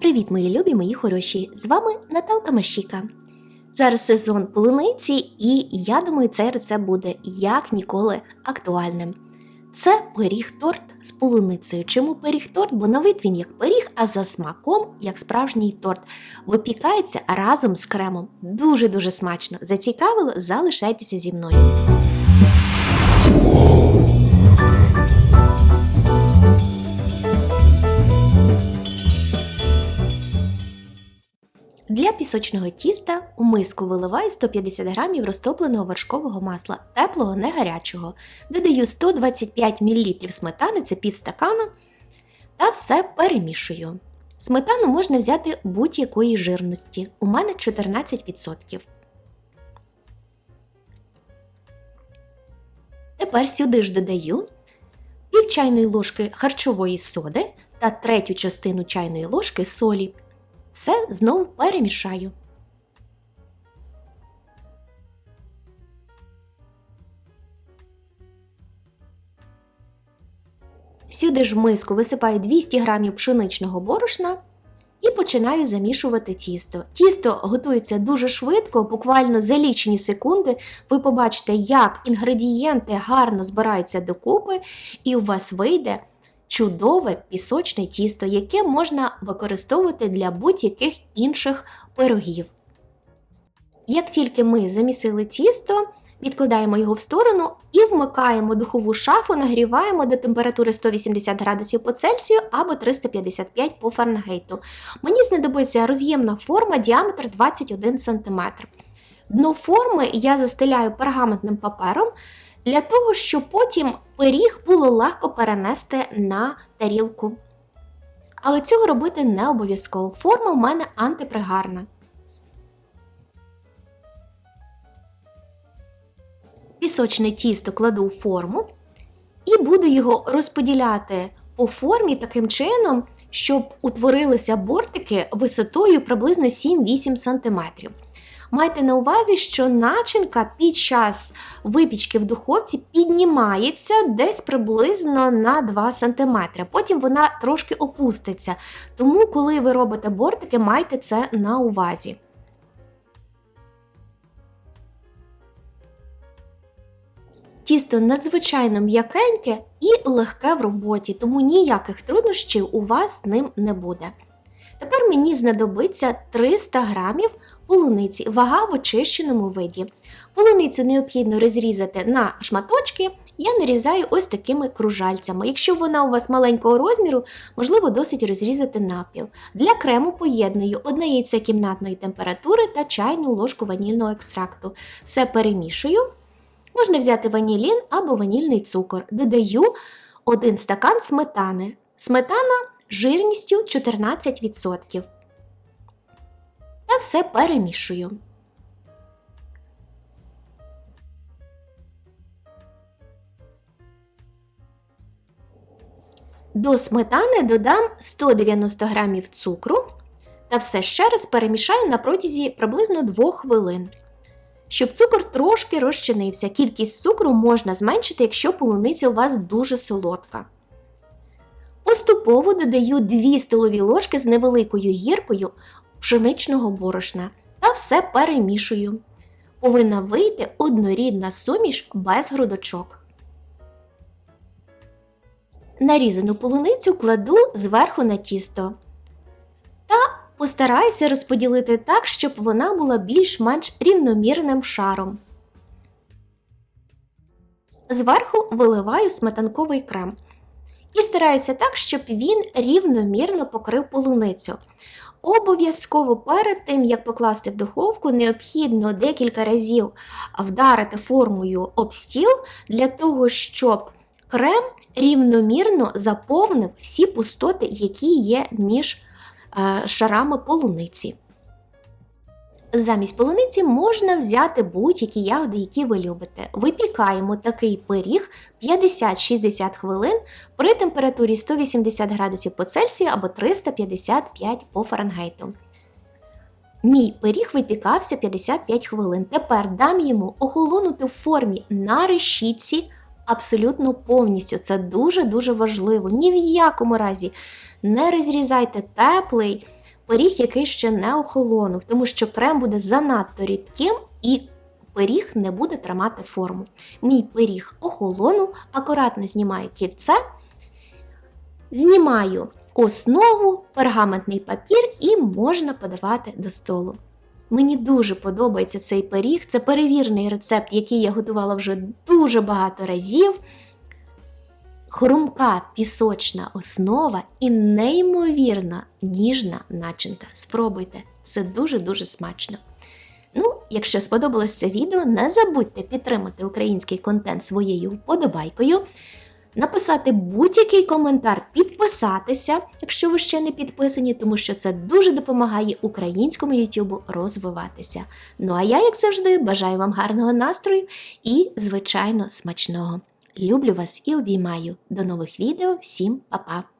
Привіт, мої любі, мої хороші! З вами Наталка Машіка. Зараз сезон полуниці, і я думаю, цей рецепт буде як ніколи актуальним. Це пиріг-торт з полуницею. Чому пиріг-торт? Бо на вид він як пиріг, а за смаком як справжній торт. Випікається разом з кремом. Дуже-дуже смачно. Зацікавило? Залишайтеся зі мною. Для пісочного тіста у миску виливаю 150 г розтопленого вершкового масла, теплого, не гарячого. Додаю 125 мл сметани, це пів стакана, та все перемішую. Сметану можна взяти будь-якої жирності. У мене 14%. Тепер сюди ж додаю пів чайної ложки харчової соди та третю частину чайної ложки солі. Все знову перемішаю. Сюди ж в миску висипаю 200 г пшеничного борошна і починаю замішувати тісто. Тісто готується дуже швидко, буквально за лічені секунди. Ви побачите, як інгредієнти гарно збираються докупи, і у вас вийде чудове пісочне тісто, яке можна використовувати для будь-яких інших пирогів. Як тільки ми замісили тісто, відкладаємо його в сторону і вмикаємо духову шафу, нагріваємо до температури 180 градусів по Цельсію або 355 по Фаренгейту. Мені знадобиться роз'ємна форма діаметр 21 см. Дно форми я застеляю пергаментним папером для того, щоб потім пиріг було легко перенести на тарілку. Але цього робити не обов'язково. Форма в мене антипригарна. Пісочне тісто кладу у форму і буду його розподіляти по формі таким чином, щоб утворилися бортики висотою приблизно 7-8 см. Майте на увазі, що начинка під час випічки в духовці піднімається десь приблизно на 2 см. Потім вона трошки опуститься. Тому, коли ви робите бортики, майте це на увазі. Тісто надзвичайно м'якеньке і легке в роботі, тому ніяких труднощів у вас з ним не буде. Мені знадобиться 300 грамів полуниці, вага в очищеному виді. Полуницю необхідно розрізати на шматочки. Я нарізаю ось такими кружальцями. Якщо вона у вас маленького розміру, можливо досить розрізати напіл. Для крему поєдную одне яйце кімнатної температури та чайну ложку ванільного екстракту. Все перемішую. Можна взяти ванілін або ванільний цукор. Додаю 1 стакан сметани. Сметана жирністю 14%. Та все перемішую. До сметани додам 190 г цукру та все ще раз перемішаю на протязі приблизно 2 хвилин. Щоб цукор трошки розчинився, кількість цукру можна зменшити, якщо полуниця у вас дуже солодка. Поступово додаю 2 столові ложки з невеликою гіркою пшеничного борошна та все перемішую. Повинна вийти однорідна суміш без грудочок. Нарізану полуницю кладу зверху на тісто та постараюся розподілити так, щоб вона була більш-менш рівномірним шаром. Зверху виливаю сметанковий крем. І так, щоб він рівномірно покрив полуницю. Обов'язково перед тим, як покласти в духовку, необхідно декілька разів вдарити формою об стіл для того, щоб крем рівномірно заповнив всі пустоти, які є між е, шарами полуниці. Замість полуниці можна взяти будь-які ягоди, які ви любите. Випікаємо такий пиріг 50-60 хвилин при температурі 180 градусів по Цельсію або 355 по Фаренгейту. Мій пиріг випікався 55 хвилин. Тепер дам йому охолонути в формі на решітці абсолютно повністю. Це дуже-дуже важливо. Ні в якому разі не розрізайте теплий пиріг, який ще не охолонув, тому що крем буде занадто рідким і пиріг не буде тримати форму. Мій пиріг охолонув, акуратно знімаю кільце, знімаю основу, пергаментний папір і можна подавати до столу. Мені дуже подобається цей пиріг. Це перевірений рецепт, який я готувала вже дуже багато разів. Хрумка пісочна основа і неймовірна ніжна начинка. Спробуйте, це дуже-дуже смачно. Ну, якщо сподобалось це відео, не забудьте підтримати український контент своєю вподобайкою, написати будь-який коментар, підписатися, якщо ви ще не підписані, тому що це дуже допомагає українському YouTube розвиватися. Ну а я, як завжди, бажаю вам гарного настрою і, звичайно, смачного. Люблю вас і обіймаю. До нових відео. Всім па-па!